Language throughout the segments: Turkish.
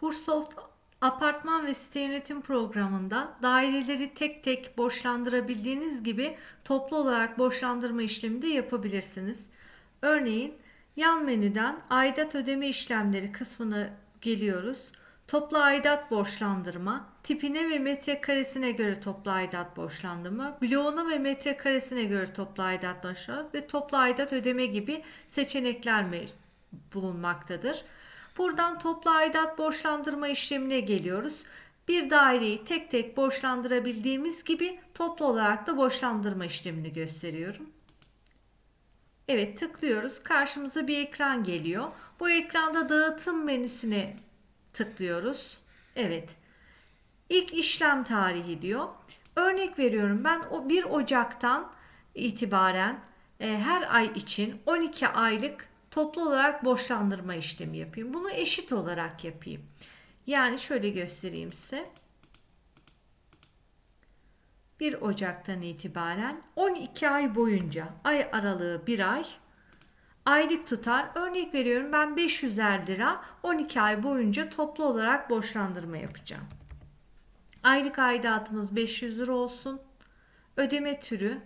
Hursoft apartman ve site yönetim programında daireleri tek tek borçlandırabildiğiniz gibi toplu olarak borçlandırma işlemi de yapabilirsiniz. Örneğin yan menüden aidat ödeme işlemleri kısmına geliyoruz. Toplu aidat borçlandırma, tipine ve metrekaresine göre toplu aidat borçlandırma, bloğuna ve metrekaresine göre toplu aidat borçlandırma ve toplu aidat ödeme gibi seçenekler bulunmaktadır. Buradan toplu aidat borçlandırma işlemine geliyoruz. Bir daireyi tek tek borçlandırabildiğimiz gibi toplu olarak da borçlandırma işlemini gösteriyorum. Evet tıklıyoruz. Karşımıza bir ekran geliyor. Bu ekranda dağıtım menüsüne tıklıyoruz. Evet. İlk işlem tarihi diyor. Örnek veriyorum ben o 1 Ocak'tan itibaren e, her ay için 12 aylık toplu olarak borçlandırma işlemi yapayım. Bunu eşit olarak yapayım. Yani şöyle göstereyim size. 1 Ocak'tan itibaren 12 ay boyunca ay aralığı 1 ay aylık tutar. Örnek veriyorum ben 500'er lira 12 ay boyunca toplu olarak borçlandırma yapacağım. Aylık aidatımız 500 lira olsun. Ödeme türü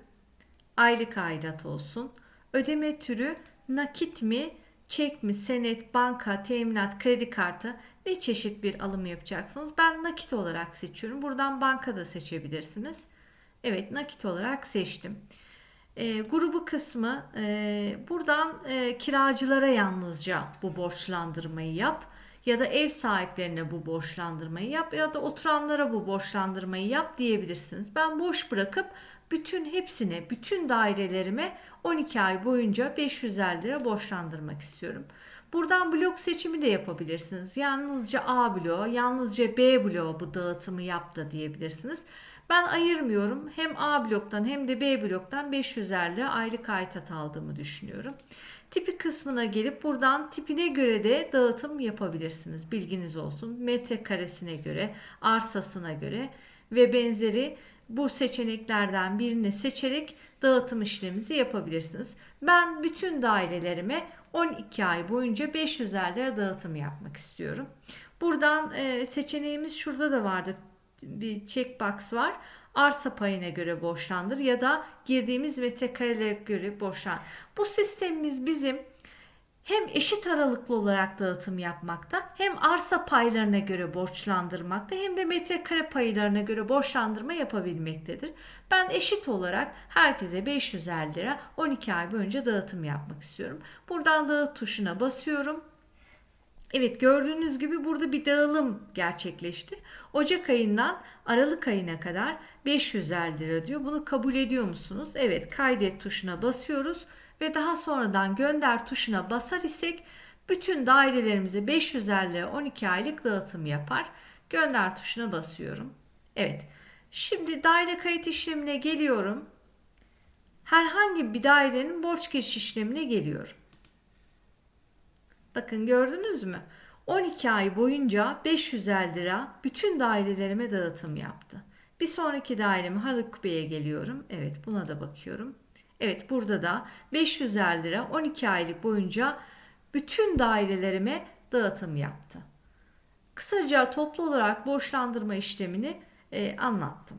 aylık aidat olsun. Ödeme türü nakit mi, çek mi, senet, banka, teminat, kredi kartı ne çeşit bir alım yapacaksınız? Ben nakit olarak seçiyorum. Buradan banka da seçebilirsiniz. Evet nakit olarak seçtim. E, grubu kısmı e, buradan e, kiracılara yalnızca bu borçlandırmayı yap ya da ev sahiplerine bu borçlandırmayı yap ya da oturanlara bu borçlandırmayı yap diyebilirsiniz. Ben boş bırakıp bütün hepsine, bütün dairelerime 12 ay boyunca 550 lira borçlandırmak istiyorum. Buradan blok seçimi de yapabilirsiniz. Yalnızca A bloğu, yalnızca B bloğu bu dağıtımı yap da diyebilirsiniz. Ben ayırmıyorum. Hem A bloktan hem de B bloktan 500'er lira aylık aidat aldığımı düşünüyorum. Tipi kısmına gelip buradan tipine göre de dağıtım yapabilirsiniz. Bilginiz olsun. Metrekaresine göre, arsasına göre ve benzeri bu seçeneklerden birini seçerek dağıtım işleminizi yapabilirsiniz. Ben bütün dairelerime 12 ay boyunca 500'er lira dağıtım yapmak istiyorum. Buradan e, seçeneğimiz şurada da vardı. Bir checkbox var. Arsa payına göre borçlandır ya da girdiğimiz metrekarelere göre borçlan. Bu sistemimiz bizim hem eşit aralıklı olarak dağıtım yapmakta hem arsa paylarına göre borçlandırmakta hem de metrekare paylarına göre borçlandırma yapabilmektedir. Ben eşit olarak herkese 500'er lira 12 ay boyunca dağıtım yapmak istiyorum. Buradan dağıt tuşuna basıyorum. Evet gördüğünüz gibi burada bir dağılım gerçekleşti. Ocak ayından Aralık ayına kadar 500'er lira diyor. Bunu kabul ediyor musunuz? Evet kaydet tuşuna basıyoruz ve daha sonradan gönder tuşuna basar isek bütün dairelerimize 500'er lira 12 aylık dağıtım yapar. Gönder tuşuna basıyorum. Evet. Şimdi daire kayıt işlemine geliyorum. Herhangi bir dairenin borç giriş işlemine geliyorum. Bakın gördünüz mü? 12 ay boyunca 500'er lira bütün dairelerime dağıtım yaptı. Bir sonraki daireme Haluk Bey'e geliyorum. Evet buna da bakıyorum. Evet burada da 500'er lira 12 aylık boyunca bütün dairelerime dağıtım yaptı. Kısaca toplu olarak borçlandırma işlemini e, anlattım.